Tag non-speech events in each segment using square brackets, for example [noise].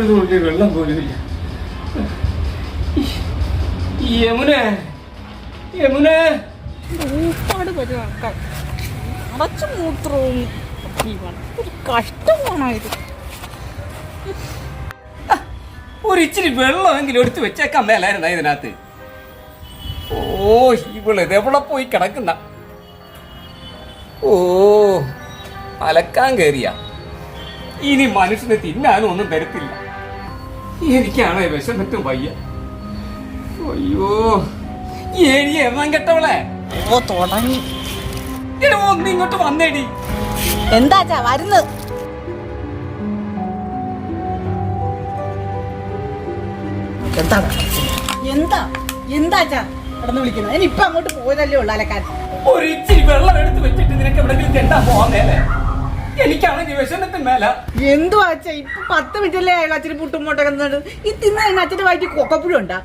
ഒരു തുള്ളി വെള്ളം പോലുമില്ല യമുന യമുന. അടച്ചു മൂത്രവും. ഒരു കഷ്ടമാണോ ഇത് ഒരു ഇച്ചിരി വെള്ളമെങ്കിലും എടുത്തു വെച്ചേക്കാൻ മേലായിരുന്ന ഇതിനകത്ത്? ഓ ഇവിടെ ഇതെവിടെ പോയി കിടക്കുന്ന? ഓ അലക്കാൻ കയറിയ ഇനി മനുഷ്യനെ തിന്നാനും ഒന്നും തരത്തില്ല എനിക്കാണ് വിശന്നിട്ടും വയ്യ. അയ്യോ. ഏഴി എണ്ണം കെട്ടവളെ? ഓ തുടങ്ങി. ഒന്ന് ഇങ്ങോട്ട് വന്നേടി. എന്താച്ചാ വരുന്നത് എന്താ? എന്താ? എന്താച്ചാ കിടന്ന് വിളിക്കുന്നത്? ഇനി ഇപ്പൊ അങ്ങോട്ട് പോയതല്ലേ ഉള്ളു അലക്കാൻ ഒരു ഇച്ചിരി വെള്ളം എടുത്ത് വെച്ചിട്ട് നിനക്ക് എവിടെങ്കിലും ചെണ്ടാ പോവാന്നേലെ? എനിക്കാണെങ്കിൽ വിശന്നിട്ടും മേല. എന്തുവാ അച്ഛാ ഇപ്പൊ പത്ത് മിനിറ്റല്ലേ ആയുള്ളൂ അച്ഛന് പുട്ടും മുട്ടക്കുന്നത് ഈ തിന്ന കഴിഞ്ഞ അച്ഛന്റെ വയറ്റി കൊക്കപ്പുഴ ഉണ്ടാ?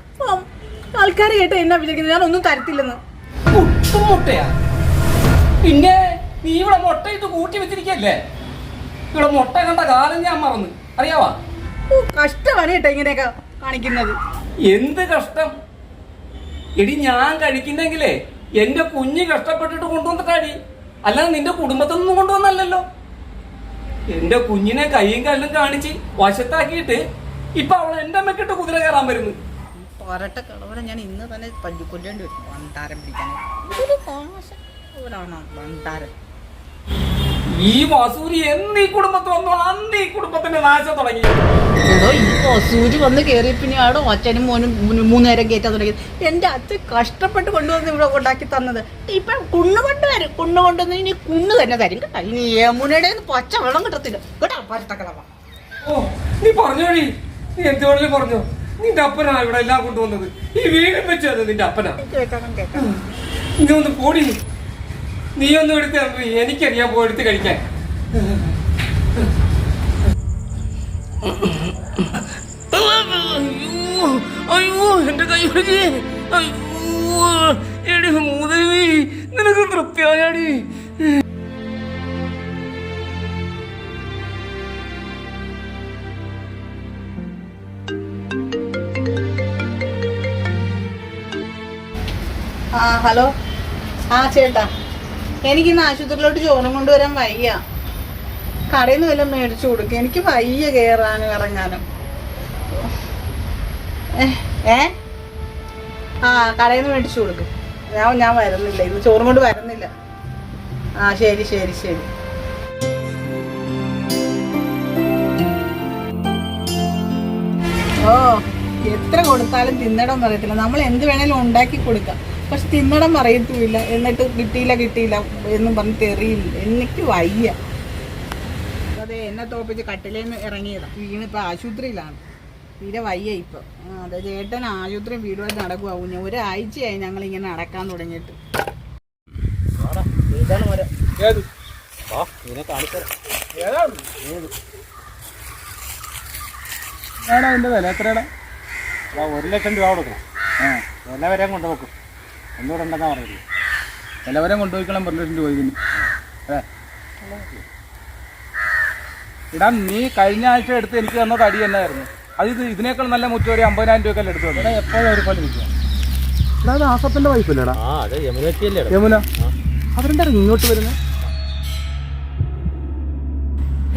ആൾക്കാർ കേട്ട് എന്നാ വിചാരിക്കുന്നത് ഞാൻ ഒന്നും തരത്തില്ലെന്ന്. പുട്ടുമുട്ടയാ? പിന്നെ നീ ഇവിടെ മുട്ടയിട്ട് കൂട്ടി വെച്ചിരിക്കല്ലേ? ഇവിടെ മുട്ട കണ്ട കാലം ഞാൻ മറന്നു. അറിയാവാ? കഷ്ടമാണ് കേട്ടോ ഇങ്ങനെയൊക്കെ കാണിക്കുന്നത്. എന്ത് കഷ്ടം? എടി ഞാൻ കഴിക്കുന്നെങ്കിലേ എന്റെ കുഞ്ഞ് കഷ്ടപ്പെട്ടിട്ട് കൊണ്ടുവന്നിട്ടാടി. അല്ലാതെ നിന്റെ കുടുംബത്തിൽ നിന്നും കൊണ്ടുവന്നല്ലോ എന്റെ കുഞ്ഞിനെ കൈയും കല്ലും കാണിച്ച് വശത്താക്കിയിട്ട് ഇപ്പൊ അവൾ എന്റെ അമ്മക്കിട്ട് കുതിര കയറാൻ വരുന്നു. പോരട്ടെ കളവനെ ഞാൻ ഇന്ന് തന്നെ പഞ്ചുകൊല്ലേണ്ടി വരും. വണ്ടാരം പിടിക്കാൻ. ഇതൊരു മോശം ഊരാണോ വണ്ടാരം ഈ വസൂരി എന്ന് ഈ കുടുംബത്തിൽ വന്നു അന്ന് ഈ കുടുംബത്തിന്റെ നാശം തുടങ്ങി. എന്തോ ഈ സൂര്യ വന്ന് കയറി പിന്നെ അവിടെ അച്ഛനും മോനും മൂന്ന് മൂന്ന് നേരം കയറ്റാൻ തുടങ്ങി. എന്റെ അച്ഛൻ കഷ്ടപ്പെട്ട് കൊണ്ടുവന്ന് ഇവിടെ ഉണ്ടാക്കി തന്നത്. ഇപ്പൊ കുണ്ണ് കൊണ്ടുവരും. കുണ്ണ് കൊണ്ടുവന്ന് ഇനി കുണ്ണ് തന്നെ തരും കേട്ടോ. ഇനി യമുനയുടെ പച്ച വെള്ളം കിട്ടത്തില്ല. കേട്ടോ പരട്ടക്കളവ ഓ നീ പറഞ്ഞോടി നീ എന്ത് വേണേലും പറഞ്ഞോ. നിന്റെ അപ്പനാ ഇവിടെ എല്ലാം കൊണ്ടുവന്നത്. ഈ വീടും വെച്ചത് നിന്റെ അപ്പനാ. കേൾക്കണം കേൾക്കണം. നീ ഒന്ന് പോടി. നീ ഒന്നും എടുത്ത് തരണ്ട. എനിക്കറിയാൻ പോ എടുത്ത് കഴിക്കാൻ. അയ്യോ അയ്യോ എന്റെ കൈ അയ്യോ എടി മൂതവി നിനക്ക് തൃപ്തിയായാടി. ആ ഹലോ. ആ ചേട്ടാ. എനിക്കിന്ന് ആശുപത്രിയിലോട്ട് ചോറും കൊണ്ടുവരാൻ വയ്യ. കടയിൽ നിന്ന് വല്ലതും മേടിച്ചു കൊടുക്കും. എനിക്ക് വയ്യ കയറാനും ഇറങ്ങാനും. ഏ, ആ കടയിൽ നിന്ന് മേടിച്ചു കൊടുക്കും. ഞാൻ ഞാൻ വരുന്നില്ല. ഇന്ന് ചോറും കൊണ്ട് വരുന്നില്ല. ആ ശരി ശരി ശരി. ഓ എത്ര കൊടുത്താലും തിന്നടം പറയത്തില്ല നമ്മൾ എന്ത് വേണേലും ഉണ്ടാക്കി കൊടുക്കാം. പക്ഷെ തിന്നടം പറയത്തുമില്ല. എന്നിട്ട് കിട്ടിയില്ല കിട്ടിയില്ല എന്നും പറഞ്ഞ് തെറിയില്ല. എനിക്ക് വയ്യ. അതെ എന്നെ തോപ്പിച്ച് കട്ടിലേന്ന് ഇറങ്ങിയതാ. വീണിപ്പോൾ ആശുപത്രിയിലാണ്. തീരെ വയ്യ ഇപ്പൊ. ആ, അതെ ചേട്ടൻ ആശുപത്രി വീടുമായിട്ട് നടക്കുവാകും ഞാൻ ഒരാഴ്ചയായി ഞങ്ങൾ ഇങ്ങനെ നടക്കാൻ തുടങ്ങിയിട്ട്. എത്രയാണ് ഒരു ലക്ഷം രൂപ കൊടുക്കണം. ആ. വില വരെ കൊണ്ടുപോക്കും. ഒന്നുകൂടെ ഉണ്ടെന്നാ പറയുന്നത്? എല്ലാവരും വരെ കൊണ്ടുപോയിക്കണം ഒരു ലക്ഷം രൂപ ഇതിന് അതെ ഇടാ നീ കഴിഞ്ഞ ആഴ്ച എടുത്ത് എനിക്ക് തന്ന അടി തന്നെയായിരുന്നു അത് ഇത് ഇതിനേക്കാൾ നല്ല മുറ്റം ഒരു അമ്പതിനായിരം രൂപക്കല്ലേ എടുത്തു തന്നെ എപ്പോഴും ഒരുപോലെ നിൽക്കുക എടാ അത് വൈഫ് വൈഫല്ലേടാ ആ അതെ യമുന അവരെന്താ ഇങ്ങോട്ട് വരുന്നത്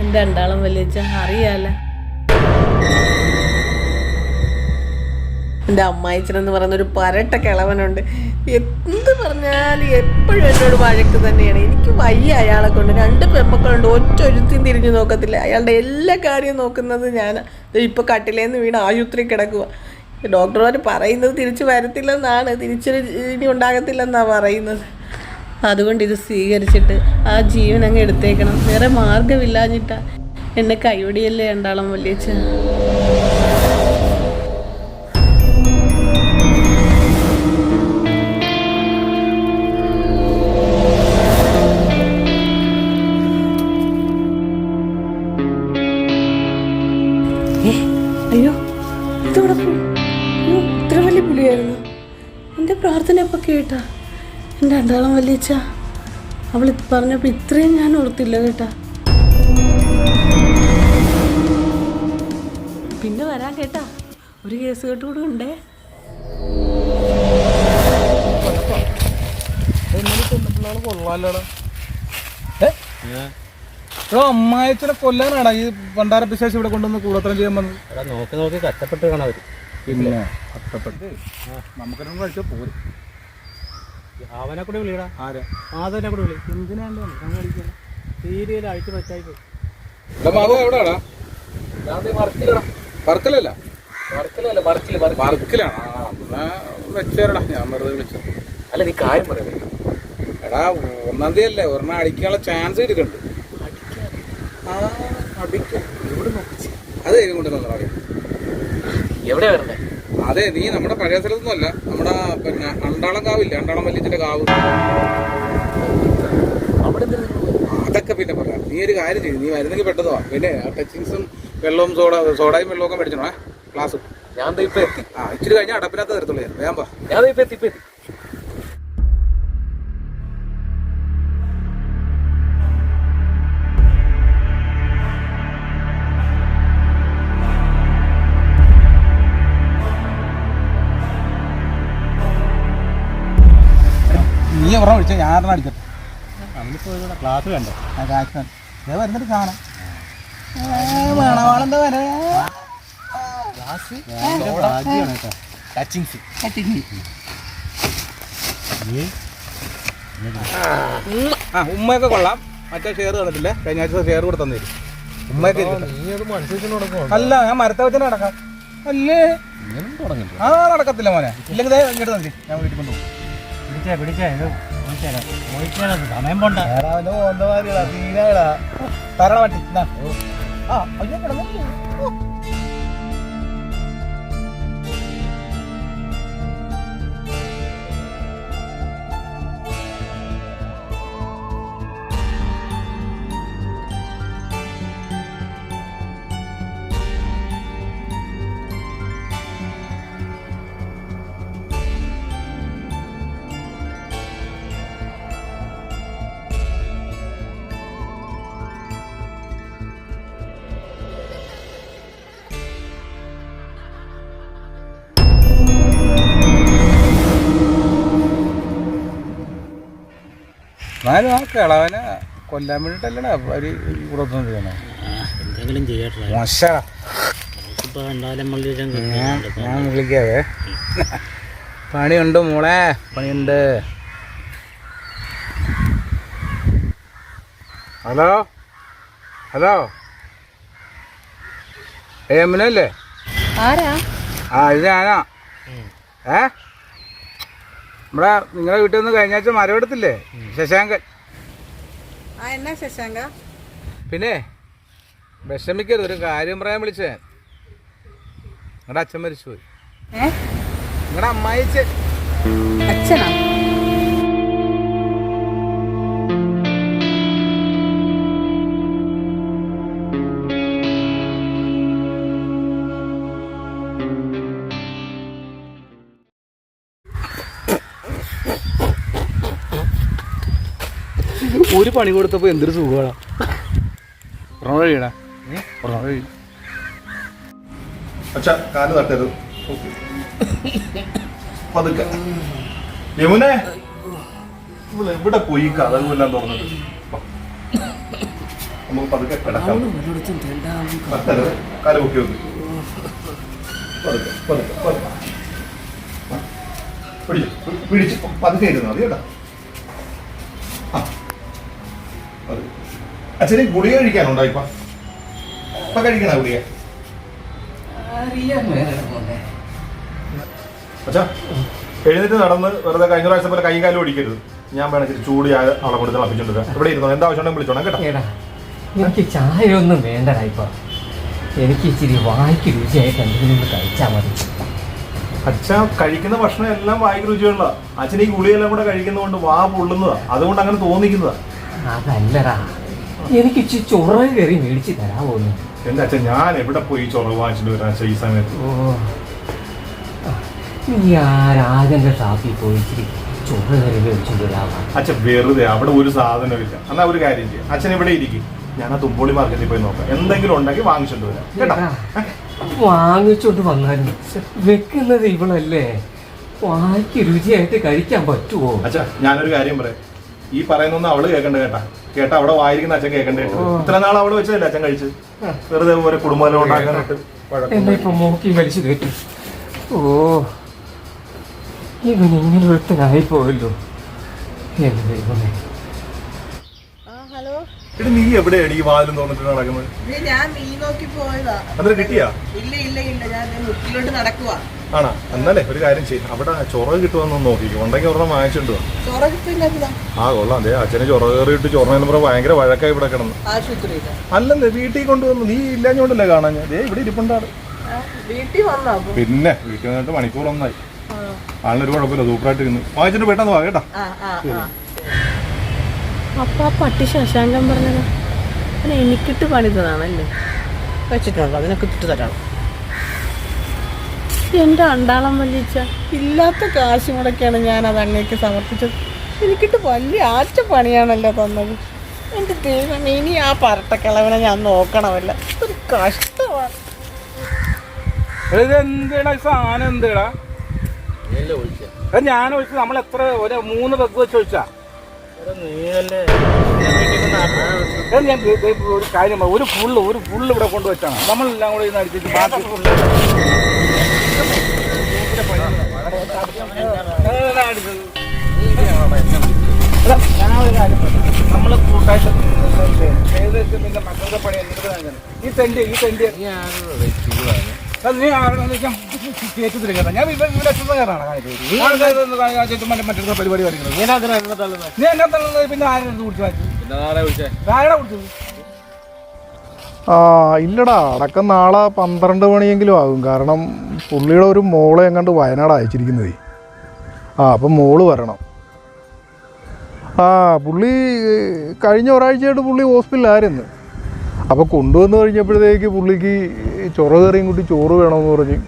എന്റെ രണ്ടാളും വലിയ അറിയാല. എന്റെ അമ്മായിച്ചനെന്ന് പറയുന്ന ഒരു പരട്ട കിളവനുണ്ട്. എന്ത് പറഞ്ഞാൽ എപ്പോഴും എന്നോട് വഴക്ക് തന്നെയാണ്. എനിക്ക് വയ്യ അയാളെ കൊണ്ട്. രണ്ട് പെമ്മക്കളുണ്ട്. ഒറ്റ ഒരുത്തിയും തിരിഞ്ഞു നോക്കത്തില്ല. അയാളുടെ എല്ലാ കാര്യവും നോക്കുന്നത് ഞാൻ. ഇപ്പോൾ കട്ടിലേന്ന് വീണ് ആശുപത്രി കിടക്കുക ഡോക്ടർമാർ പറയുന്നത് തിരിച്ചു വരത്തില്ലെന്നാണ്. തിരിച്ചൊരു ഇനി ഉണ്ടാകത്തില്ലെന്നാണ് പറയുന്നത്. അതുകൊണ്ട് ഇത് സ്വീകരിച്ചിട്ട് ആ ജീവൻ അങ്ങ് എടുത്തേക്കണം. വേറെ മാർഗമില്ലാഞ്ഞിട്ടാ എന്നെ കൈയൊടിയല്ലേ വലിയ വലിയച്ഛ കേട്ടാ. എന്റെ അന്താളം വലിയച്ച അവൾ പറഞ്ഞപ്പോൾ ഇത്രയും ഞാൻ ഓർത്തില്ല കേട്ടാ. പിന്നെ വരാൻ കേട്ടാ. ഒരു കേസ് കേട്ടുകൂടെ ഉണ്ടേ. അമ്മായിച്ചനെ കൊല്ലാനാടാ ഈ പണ്ടാര പിശാശ് ഇവിടെ കൊണ്ടുവന്ന് കൂടത്തരം ചെയ്യാൻ വന്നത്. നോക്കി നോക്കി കഷ്ടപ്പെട്ട് കാണാൻ പറ്റും പിന്നെ കഷ്ടപ്പെട്ട്. നമുക്കൊന്നും കഴിച്ചാൽ പോരും. അവനെ കൂടെ വിളിയടാ. ആരാ? ആദവനെ കൂടെ വിളി. എന്തിനാണ്ട് സീരിയൽ അഴിച്ചു പറ്റായി എവിടെയാടാ? വർക്കലല്ല? വർക്കിലല്ല വർക്കിൽ. വർക്കിലാണ്. വെച്ചേരടാ. ഞാൻ വെറുതെ വിളിച്ചു അല്ല നീ കാര്യം പറയുന്നത് എടാ ഒന്നാം തീയതി അല്ലേ ഒരെണ്ണം അടിക്കാനുള്ള ചാൻസ് അടിക്കും. അത് കൈ കൊണ്ട് തന്നോ എവിടെ വരണ്ടേ അതെ നീ നമ്മുടെ പഴയ സ്ഥലത്തൊന്നും അല്ല നമ്മുടെ പിന്നെ അണ്ടാളം കാവില്ല? അണ്ടാളം വല്യച്ഛന്റെ കാവ്? അതൊക്കെ പിന്നെ പറയാം. നീ ഒരു കാര്യം ചെയ്യും. നീ വരുന്നെങ്കിൽ പെട്ടതോ പിന്നെ ടച്ചിങ്സും വെള്ളവും സോഡ സോഡയും വെള്ളവും ഒക്കെ മേടിച്ചോ ക്ലാസ് ഞാൻ ഇപ്പൊ എത്തി ആ ഇച്ചിരി കഴിഞ്ഞാൽ അടപ്പിനകത്ത് തരത്തുള്ളൂ ഞാൻ. വേഗം വാ. ഞാൻ ഇപ്പൊ എത്തി ഇപ്പൊ എത്തി. നീ ഒരെണ്ണം വിളിച്ചാൽ ഞാൻ ഒരെണ്ണം അടിക്കട്ടെ ക്ലാസ് കണ്ടോ? ആ കാക്ഷൻ ഇതേ വരുന്നിട്ട് കാണാം മണവാളെന്താ വരെ. ഭാഗ്യമാണ് കേട്ടോ. ടച്ചിങ്സ് ആ ഉമ്മയൊക്കെ കൊള്ളാം. മറ്റേ ഷെയർ തന്നിട്ടില്ല കഴിഞ്ഞ ആഴ്ച ഷെയർ കൂടെ തന്നിരും. ഉമ്മയൊക്കെ അല്ല ഞാൻ മരത്തെ വെച്ചാൽ നടക്കാം. അല്ലേ? ആ നടക്കത്തില്ല മോനെ. ഇല്ലെങ്കിൽ ദേ ഇങ്ങോട്ട് തന്നെ. ഞാൻ വീട്ടിൽ കൊണ്ടുപോകും. പിടിച്ചേ പിടിച്ചേ ഇത് പോയിച്ചേരാ പോയിച്ചേരാ സമയം പോണ്ട. തരണ പറ്റി. ആ അയ്യോ കിടന്നു. എന്നാലും ആ കിളവനെ കൊല്ലാൻ വേണ്ടിട്ടല്ലടാ അവർ ഇവിടെ ഒന്നും ചെയ്യണേ എന്തെങ്കിലും ചെയ്യട്ടെ. ഞാൻ വിളിക്കാവേ. പണിയുണ്ട് മോളെ പണിയുണ്ട്. ഹലോ? ഹലോ? ഏ അമ്മനല്ലേ? ആരാ? ആ ഇത് ഞാനാ. ഏ? നമ്മുടെ നിങ്ങളെ വീട്ടിൽ നിന്ന് കഴിഞ്ഞ ആഴ്ച മരമെടുത്തില്ലേ ശശാങ്കൻ. ആ എന്നാ ശശാങ്ക? പിന്നെ വിഷമിക്കരുത് ഒരു കാര്യം പറയാൻ വിളിച്ചേ. നിങ്ങളുടെ അച്ഛൻ മരിച്ചുപോയി. നിങ്ങളുടെ അമ്മായിച്ചൻ അച്ഛനാ? പണി കൊടുത്തപ്പോൾ എന്തൊരു സുഖമാണ് അച്ഛാ കാൽ തട്ടരുത്. പതുക്കെ. യമുനെ. ഇവൾ എവിടെ പോയി ഈ കഥകളെല്ലാം തുറന്നത്? നമുക്ക് പതുക്കെ കിടക്കാം. തട്ടരുത്. കാൽ പൊക്കി വെക്ക്. പതുക്കെ പതുക്കെ പതുക്കെ. വാ. പിടിച്ച് പി- പിടിച്ച്. പതുക്കെ ഇരുന്നാൽ മതി കേട്ടോ ആ പതുക്കെ. അച്ഛന് ഗുളിക കഴിക്കാനുണ്ടോ ഇപ്പൊ? ഇപ്പൊ കഴിക്കണ ഗുളിക? അച്ഛാ എഴുന്നേറ്റ് നടന്ന് വെറുതെ കഴിഞ്ഞ പ്രാവശ്യം പോലെ കൈകാലം കാലും ഓടിക്കരുത്. ഞാൻ വേണം ഇച്ചിരി ചൂട് ഞാൻ അവളെ കൊടുത്ത് തിളപ്പിച്ചോണ്ട് വരാം. ഇവിടെ ഇരുന്നോ എന്താ ആവശ്യം ഉണ്ടെങ്കിൽ വിളിച്ചോണം കേട്ടോ. എടാ എനിക്ക് ചായ ഒന്നും വേണ്ടടാ ഇപ്പൊ. എനിക്ക് ഇച്ചിരി വായിക്ക് രുചിയായിട്ട് എന്തെങ്കിലും കഴിച്ചാൽ മതി. അച്ഛ കഴിക്കുന്ന ഭക്ഷണം എല്ലാം വായിക്ക് രുചിയുള്ള. അച്ഛൻ ഈ ഗുളിയെല്ലാം കൂടെ കഴിക്കുന്നതുകൊണ്ട് വാ പൊള്ളുന്നതാ. അതുകൊണ്ട് അങ്ങനെ തോന്നിക്കുന്നതാ. അതല്ലടാ. എനിക്ക് ഇച്ചിരി ചൊറ കയറി മേടിച്ച് തരാമോ പോകുന്നു. എന്റെ അച്ഛൻ ഞാൻ എവിടെ പോയി ചൊറ വാങ്ങിച്ചിട്ട് വരാം ഈ സമയത്ത്? ഓ. ഞാൻ രാജന്റെ ഷാപ്പിൽ പോയി ഇച്ചിരി ചൊറ കയറി മേടിച്ചിട്ട് വരാമോ അച്ഛൻ വെറുതെ അവിടെ ഒരു സാധനമില്ല എന്നാ ഒരു കാര്യം ചെയ്യാം. അച്ഛൻ ഇവിടെ ഇരിക്കും. ഞാൻ ആ തുമ്പോളി മാർക്കറ്റിൽ പോയി നോക്കാം. എന്തെങ്കിലും ഉണ്ടെങ്കിൽ വാങ്ങിച്ചോണ്ട് വരാം. കേട്ടോ? വാങ്ങിച്ചോണ്ട് വന്നാലും വെക്കുന്നത് ഇവളല്ലേ? വാങ്ങിക്ക് രുചിയായിട്ട് കഴിക്കാൻ പറ്റുമോ അച്ഛാ ഞാനൊരു കാര്യം പറയാം. ഈ പറയുന്നൊന്നും അവൾ കേൾക്കണ്ട കേട്ടാ. കേട്ടാ അവിടെ വായിരിക്കുന്ന അച്ഛൻ കേൾക്കണ്ടേ ഇത്ര നാൾ അവിടെ വെച്ചതല്ലേ അച്ഛൻ കഴിച്ച്? വെറുതെ പോലെ കുടുംബം ഉണ്ടാക്കാനായിട്ട്. വഴക്കും എന്നെ ഇപ്പൊ മോക്കി വലിച്ചു കയറ്റി. ഓ. ഇവൻ ഇങ്ങനെ ഒരുത്തനായി പോയല്ലോ. എന്റെ ദൈവമേ. ആ ഹലോ? എടി നീ എവിടെയാണ് ഈ വാതിലും തോന്നിട്ട് നടക്കുന്നത്? ഞാൻ മീൻ നോക്കി പോയതാ. അന്നേരം കിട്ടിയാ? ഇല്ല ഇല്ല ഇല്ല. ഞാൻ മുട്ടിലോട്ട് മുക്കിലോട്ട് നടക്കുവാ. ആണാ? എന്നാലേ ഒരു കാര്യം ചെയ്യും. അവിടെ ചൊറ കിട്ടുമെന്ന് നോക്കി ഉണ്ടെങ്കിൽ ഒരെണ്ണം വാങ്ങിച്ചിട്ട് ആ കൊള്ളാം. അതെ അച്ഛന് ചൊറ കയറിയിട്ട് ചൊറയെന്ന് പറഞ്ഞാൽ ഭയങ്കര വഴക്കായി ഇവിടെ കിടന്നു. അല്ലല്ലേ വീട്ടിൽ കൊണ്ടുവന്നു നീ ഇല്ലാഞ്ഞോണ്ടല്ലേ കാണാൻ ഞാൻ ദേ ഇവിടെ ഇരിപ്പുണ്ടാണ് പിന്നെ വീട്ടിൽ വന്നിട്ട് മണിക്കൂർ ഒന്നായി. ആളിനൊരു കുഴപ്പമില്ല സൂപ്പറായിട്ട് ഇരുന്നു. വാങ്ങിച്ചിട്ട് പെട്ടെന്ന് വാ കേട്ടാ. അപ്പൊ ആ പട്ടി ശശാങ്കം പറഞ്ഞത് എനിക്കിട്ട് പണിതതാണല്ലേ വെച്ചിട്ടുണ്ടോ? അതിനൊക്കെ ഇട്ട് തരാം എന്റെ അണ്ടാളം വല്ലിച്ച ഇല്ലാത്ത കാശ് മുടക്കിയാണ് ഞാൻ അത് അങ്ങേക്ക് സമർപ്പിച്ചത്. എനിക്കിട്ട് വലിയ ആറ്റ പണിയാണല്ലോ തന്നത്. എന്റെ ദൈവം ഇനി ആ പരട്ടക്കിളവിനെ ഞാൻ നോക്കണമല്ല. ഒരു കഷ്ടമാണ്. ഇത് എന്തിടാ ഈ സാധനം എന്തേടാ? ഞാൻ ഒഴിച്ചു. നമ്മൾ എത്ര ഒരു മൂന്ന് പെഗ് വെച്ച് ഒഴിച്ചാ? ഞാൻ ഒരു കാര്യം. ഒരു ഫുള്ള് ഒരു ഫുള്ള് ഇവിടെ കൊണ്ടുവച്ചാണ് നമ്മളെല്ലാം കൂടെ ഇന്ന് അടിച്ചിട്ട് ബാക്കി ഫുള്ള് നമ്മൾ കൂട്ടായിട്ട് ഏകദേശം പിന്നെ മക്കളുടെ പണി എന്തൊക്കെ. ഈ തെണ്ടി ഈ തെണ്ടി പരിപാടി നീ എന്നെ തള്ളുന്നത് പിന്നെ കുടിച്ചു മാറ്റി കുടിച്ചത്? ആ ഇല്ലടാ അടക്കം നാളെ പന്ത്രണ്ട് മണിയെങ്കിലും ആകും. കാരണം പുള്ളിയുടെ ഒരു മോളെ എങ്ങാണ്ട് വയനാട് അയച്ചിരിക്കുന്നതേ. ആ അപ്പം മോൾ വരണം. ആ പുള്ളി കഴിഞ്ഞ ഒരാഴ്ചയായിട്ട് പുള്ളി ഹോസ്പിറ്റലിലായിരുന്നു. അപ്പോൾ കൊണ്ടുവന്ന് കഴിഞ്ഞപ്പോഴത്തേക്ക് പുള്ളിക്ക് ചൊറ കറിയും കൂട്ടി ചോറ് വേണമെന്ന് പറഞ്ഞ്.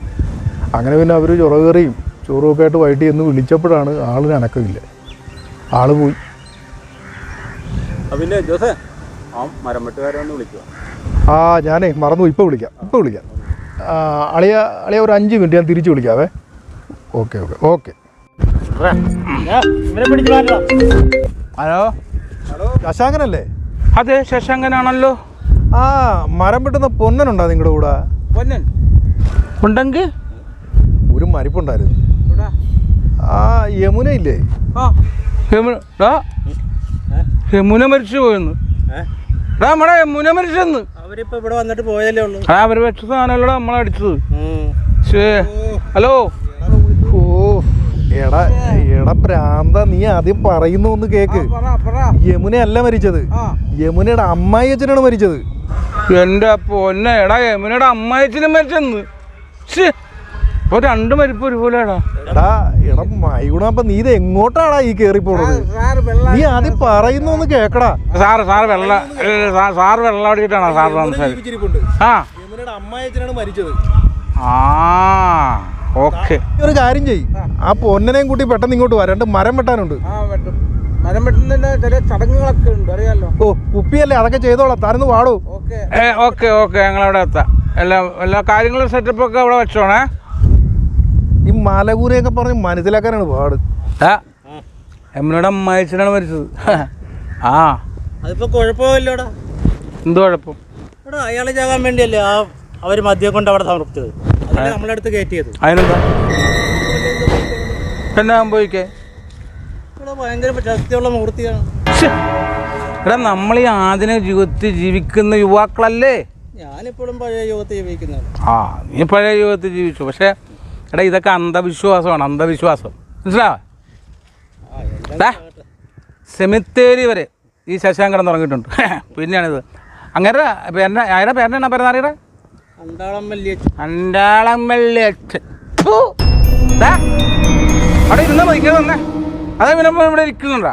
അങ്ങനെ പിന്നെ അവർ ചൊറ കറിയും ചോറുമൊക്കെ ആയിട്ട് വൈകിട്ട് എന്ന് വിളിച്ചപ്പോഴാണ് ആളിന് അനക്കമില്ല. ആൾ പോയി. പിന്നെ ജോസേ ആ മരം വെട്ടുകാരൊന്ന് വിളിക്കുക ആ ഞാനേ മറന്നു ഇപ്പോൾ വിളിക്കാം ഇപ്പോൾ വിളിക്കാം. അളിയ അളിയ ഒരു അഞ്ച് മിനിറ്റ് ഞാൻ തിരിച്ച് വിളിക്കാവേ. Okay okay okay. Hello? Hello? ശശാങ്കനല്ലേ? അതെ ശശാങ്കനാണല്ലോ. ആ മരം വെട്ടുന്ന പൊന്നനുണ്ടോ നിങ്ങളുടെ കൂടെ? പൊന്നൻ. ഉണ്ടെങ്കിൽ ഒരു മരിപ്പുണ്ടായിരുന്നു. ആ യമുന ഇല്ലേ? ആ. യമുന യമുന മരിച്ചു പോയെന്ന്. നമ്മടെ യമുന മരിച്ചെന്ന്. അവരിപ്പോ ഇവിടെ വന്നിട്ട് പോയതല്ലേ ഉള്ളൂ. ആ അവർ വെച്ച സാധനമല്ലോ നമ്മളടിച്ചത്. ഹലോ. എടാ എടാ പ്രാന്ത നീ ആദ്യം പറയുന്ന ഒന്ന് കേക്ക്. യമുന അല്ല മരിച്ചത്. യമുനയുടെ അമ്മായി അച്ഛനാണ് മരിച്ചത്. എന്റെ പൊന്നെ എടാ യമുനയുടെ അമ്മായി അച്ഛനും മരിച്ചെന്ന്. ഇപ്പൊ രണ്ട് മരിപ്പ് ഒരുപോലെടാ എടാ എടാ മൈഗുണ അപ്പൊ നീ ഇത് എങ്ങോട്ടാടാ ഈ കേറി പോണത് നീ ആദ്യം പറയുന്ന ഒന്ന് കേക്കടാ. സാറ് സാറ് വെള്ള സാർ വെള്ളം അടിച്ചിട്ടാണോ സാറ് സംസാരിച്ചത്. ആ. ആ. ഓക്കെ. ഒരു കാര്യം ചെയ് ആ. പൊന്നനെയും കൂട്ടി പെട്ടെന്ന് ഇങ്ങോട്ട് വരണ്ട് മരം വെട്ടാനുണ്ട്. ആ വെട്ടും. മരം വെട്ടുന്നതിന്റെ ചില ചടങ്ങുകളൊക്കെ ഉണ്ട് അറിയാലോ? ഓ കുപ്പിയല്ലേ? അതൊക്കെ ചെയ്തോളാം. താരൊന്ന് പാടൂ ഏ ഓക്കെ ഓക്കെ. ഞങ്ങളവിടെ എത്താം. എല്ലാ എല്ലാ കാര്യങ്ങളും സെറ്റപ്പ് ഒക്കെ അവിടെ വെച്ചോണേ. ഈ മലകൂരയൊക്കെ പറഞ്ഞ് മനസ്സിലാക്കാനാണ് പാട്. ആ എമ്മനോട് അമ്മായച്ചനാണ് മരിച്ചത്. ആ. അതിപ്പോ കുഴപ്പമില്ലോടാ. എന്ത് കുഴപ്പം? എടാ അയാളെ ചാകാൻ വേണ്ടിയല്ലേ ആ അവർ മദ്യം കൊണ്ട് അവിടെ സമർപ്പിച്ചത്? അതല്ലേ നമ്മളെ അടുത്ത് കയറ്റിയത്. അതിനെന്താ? എന്നാ സംഭവിക്കേ ഇവിടെ ഭയങ്കര ശക്തിയുള്ള മൂർത്തിയാണ്. എടാ നമ്മൾ ഈ ആധുനിക ജീവിതത്തിൽ ജീവിക്കുന്ന യുവാക്കളല്ലേ? ഞാനിപ്പോഴും പഴയ ജീവിക്കുന്നതാണ് ആ നീ പഴയ ജീവിച്ചു. പക്ഷേ എടാ ഇതൊക്കെ അന്ധവിശ്വാസമാണ് അന്ധവിശ്വാസം. മനസ്സിലാവാ സെമിത്തേരി വരെ ഈ ശശാങ്കടം തുടങ്ങിയിട്ടുണ്ട്. [laughs] പിന്നെയാണിത്. അങ്ങനെ പേരന്റെ അയാളുടെ പറയുന്നത് അറിയടാ അണ്ടാളം വലിയ അണ്ടാളം വെള്ളിയച്ഛൻ ഫു. ദാ, അവിടെ ഇരുന്നാ മതിക്കാൻ തന്നെ അതേ പിന്നെ ഇവിടെ ഇരിക്കുന്നുണ്ടാ.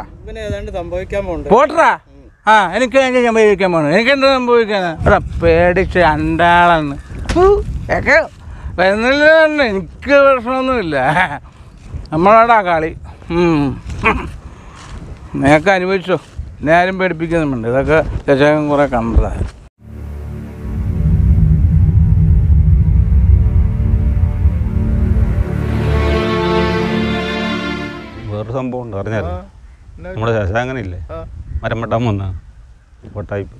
സംഭവിക്കാൻ പോകുന്നുണ്ട് പോട്ടറാ ആ എനിക്ക് എനിക്ക് സംഭവിക്കാൻ പോണു എനിക്ക് എന്താ സംഭവിക്കാന്ന് എടാ പേടിച്ച് അണ്ടാളെന്ന് ഒക്കെ വരുന്നില്ല തന്നെ. എനിക്ക് പ്രശ്നമൊന്നുമില്ല നമ്മളാടാ കളി. നേക്ക നിനക്ക് അനുഭവിച്ചോ. എന്നെ ആരും പേടിപ്പിക്കുന്നുണ്ട് ഇതൊക്കെ ദശകം കുറെ കണ്ടതാണ് അറിഞ്ഞായിരുന്നു നമ്മുടെ ശശാങ്കനില്ലേ? മരം വെട്ടാൻ വന്ന കൊട്ടായിപ്പ്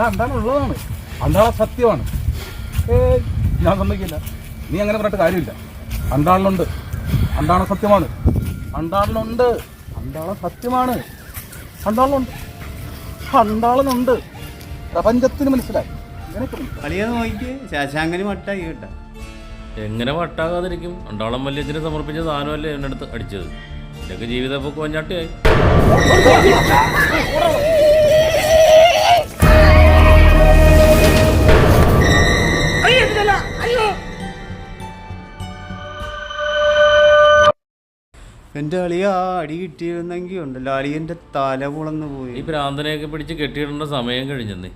എടാ അന്താളം ഉള്ളതാണ് അന്താള സത്യമാണ് ഏ ഞാൻ സമ്മതിക്കില്ല നീ അങ്ങനെ പറഞ്ഞിട്ട് കാര്യമില്ല അന്താളിലുണ്ട് അന്താള സത്യമാണ് അന്താളിലുണ്ട് അന്താള സത്യമാണ് അന്താളിലുണ്ട് അന്താളിനുണ്ട് പ്രപഞ്ചത്തിന് മനസ്സിലായി ശശാങ്കന് കേട്ടാ എങ്ങനെ വട്ടാകാതിരിക്കും അണ്ടാളം വല്യച്ഛന് സമർപ്പിച്ച സാധനമല്ലേ എന്റെ അടുത്ത് അടിച്ചത് ഇതൊക്കെ ജീവിതമൊക്കെ കൊഞ്ഞാട്ടിയായി എന്റെ അളിയ അടി കിട്ടിയിരുന്നെങ്കിൽ ഉണ്ടല്ലോ. അളിയന്റെ തല പുളന്നു പോയി. ഈ ഭ്രാന്തനെയൊക്കെ പിടിച്ച് കെട്ടിയിടേണ്ട സമയം കഴിഞ്ഞെന്നേ